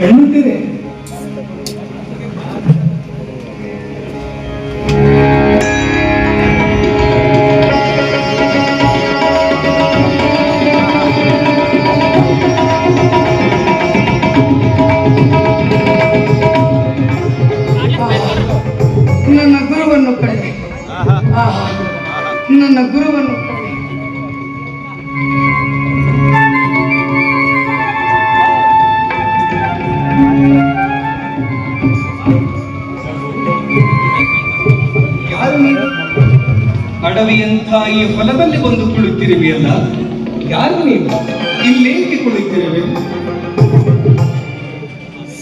N テ。ಅಡವಿಯಂಥ ಈ ಹೊಲದಲ್ಲಿ ಬಂದು ಕುಳಿತಿರುವೆಯಲ್ಲ ಯಾರು ನೀವು ಇಲ್ಲೇಕೆ ಕುಳಿತಿರುವೆ?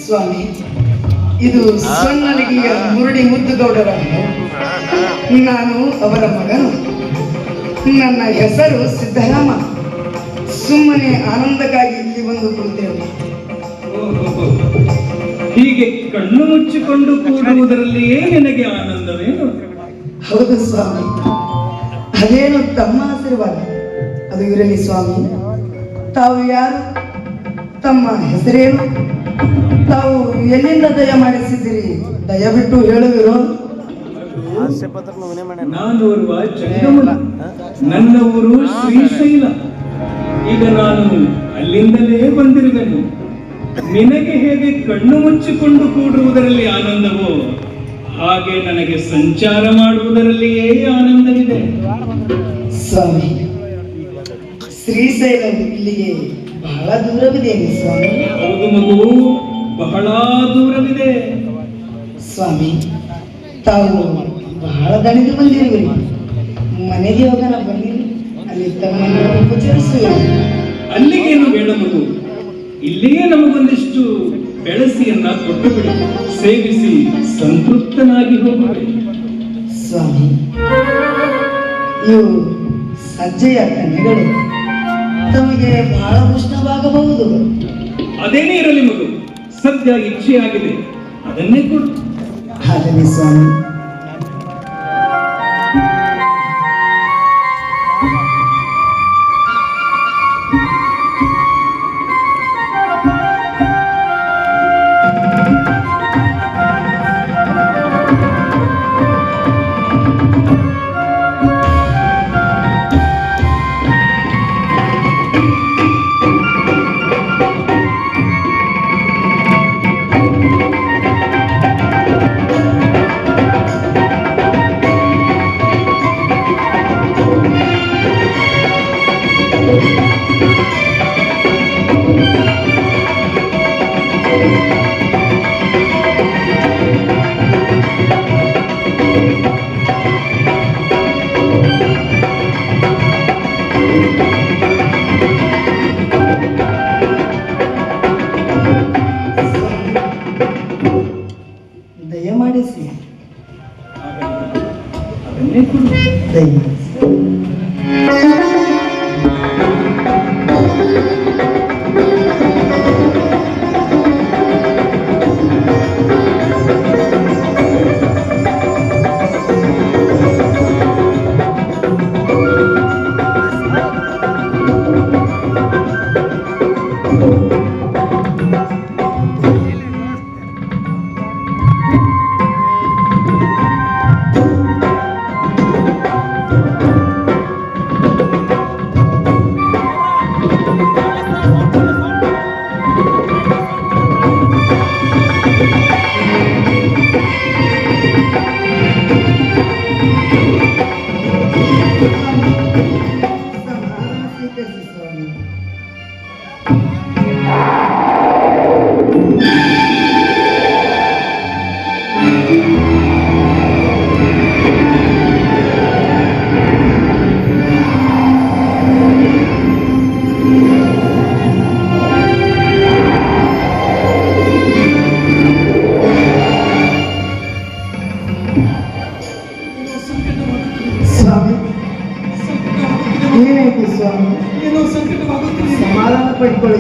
ಸ್ವಾಮಿ, ಇದು ಸೊನ್ನಲಿಗೆಯ ಮುರುಡಿ ಮುದ್ದುಗೌಡರ. ನಾನು ಅವರ ಮಗನು. ನನ್ನ ಹೆಸರು ಸಿದ್ದರಾಮ. ಸುಮ್ಮನೆ ಆನಂದಕ್ಕಾಗಿ ಇಲ್ಲಿ ಬಂದು ಕುಳಿತೇವೆ. ಹೀಗೆ ಕಣ್ಣು ಮುಚ್ಚಿಕೊಂಡು ಕೂಡುವುದರಲ್ಲಿಯೇ ನಿನಗೆ ಆನಂದವೇನು? ಹೌದು ಸ್ವಾಮಿ. ಅದೇನು ತಮ್ಮ ಆಶೀರ್ವಾದ? ಅದು ಇರಲಿ ಸ್ವಾಮಿ. ತಾವು ಯಾರು? ತಮ್ಮ ಹೆಸರೇನು? ತಾವು ಎಲ್ಲಿಂದ ದಯ ಮಾಡಿಸಿದ್ದೀರಿ? ದಯವಿಟ್ಟು ಹೇಳುವಿರೋ? ನಾನು ಓರ್ವ ಜಂಗಮನ ನನ್ನ ಊರು ಶ್ರೀಶೈಲ. ಈಗ ನಾನು ಅಲ್ಲಿಂದಲೇ ಬಂದಿರುವೆನು. ನಿನಗೆ ಹೇಗೆ ಕಣ್ಣು ಮುಚ್ಚಿಕೊಂಡು ಕೂಡುವುದರಲ್ಲಿ ಆನಂದವೋ? ಹಾಗೆ ನನಗೆ ಸಂಚಾರ ಮಾಡುವುದರಲ್ಲಿಯೇ ಆನಂದವಿದೆ. ಸ್ವಾಮಿ ಶ್ರೀಶೈಲ ಇಲ್ಲಿಗೆ ಬಹಳ ದೂರವಿದೆ ಸ್ವಾಮಿ? ಹೌದು ಮಗು ಬಹಳ ದೂರವಿದೆ. ಸ್ವಾಮಿ ತಾವು ಬಹಳ ದಣಿದು ಬಂದಿರುವಿರಿ ಮನೆಗೆ ಹೋಗೋಣ ಬನ್ನಿ. ಅಲ್ಲಿ ತಮ್ಮನ್ನು ಉಪಚರಿಸುವ ಅಲ್ಲಿಗೇನು ಬೇಡ ಮಗು. ಇಲ್ಲಿಯೇ ನಮಗೊಂದಿಷ್ಟು ಬೆಳಸಿಯನ್ನ ಕೊಟ್ಟು ಬಿಡಿ ಸೇವಿಸಿ ಸಂತೃಪ್ತನಾಗಿ ಹೋಗಬೇಡಿ ಸ್ವಾಮಿ ಇವು ಸಜ್ಜೆಯ ಕನ್ಯೆಗಳು ತಮಗೆ ಬಹಳ ಉಷ್ಣವಾಗಬಹುದು. ಅದೇನೇ ಇರಲಿ ಮಗು ಸದ್ಯ ಇಚ್ಛೆಯಾಗಿದೆ. ಅದನ್ನೇ ಕೊಡು. ಹಾಗೆ ಸ್ವಾಮಿ. ದಯಮಾಡಿಸಿ. ಅದನ್ನೇ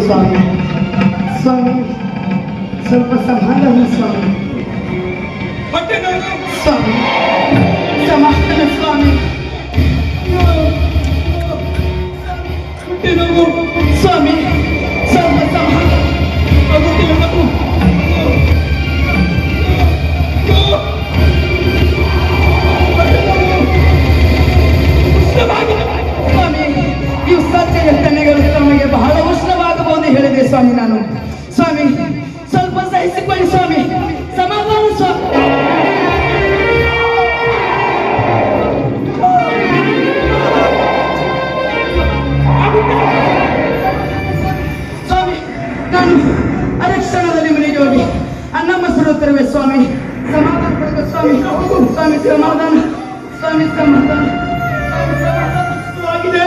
ಸ್ವಾಮಿ ಸ್ವಾಮಿ ಸ್ವಲ್ಪ ಸಮಾಧಾನ ಸ್ವಾಮಿ ಸ್ವಾಮಿ ಸಮಾಧಾನ ಸ್ವಾಮಿ ಸ್ವಾಮಿ ನಾನು ಸ್ವಾಮಿ ಸ್ವಲ್ಪ ಸಹಿಸಿಕೊಳ್ಳಿ ಸ್ವಾಮಿ ಸಮಾಧಾನ ಸ್ವಾಮಿ ಸ್ವಾಮಿ ನಾನು ಅದೇ ಕ್ಷಣದಲ್ಲಿ ಮನೆಗೆ ಹೋಗಿ ಅನ್ನ ಮೊಸರು ತರುವೆ ಸ್ವಾಮಿ ಸಮಾಧಾನ ಪಡೆದ ಸ್ವಾಮಿ ಸ್ವಾಮಿ ಸಮಾಧಾನ ಸ್ವಾಮಿ ಸಮಾಧಾನ ಆಗಿದೆ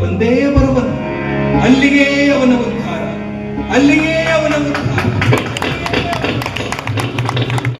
ಬಂದೇ ಬರುವನು. ಅಲ್ಲಿಗೆ ಅವನ ಉದ್ಧಾರ ಅಲ್ಲಿಗೆ ಅವನ ಉದ್ಧಾರ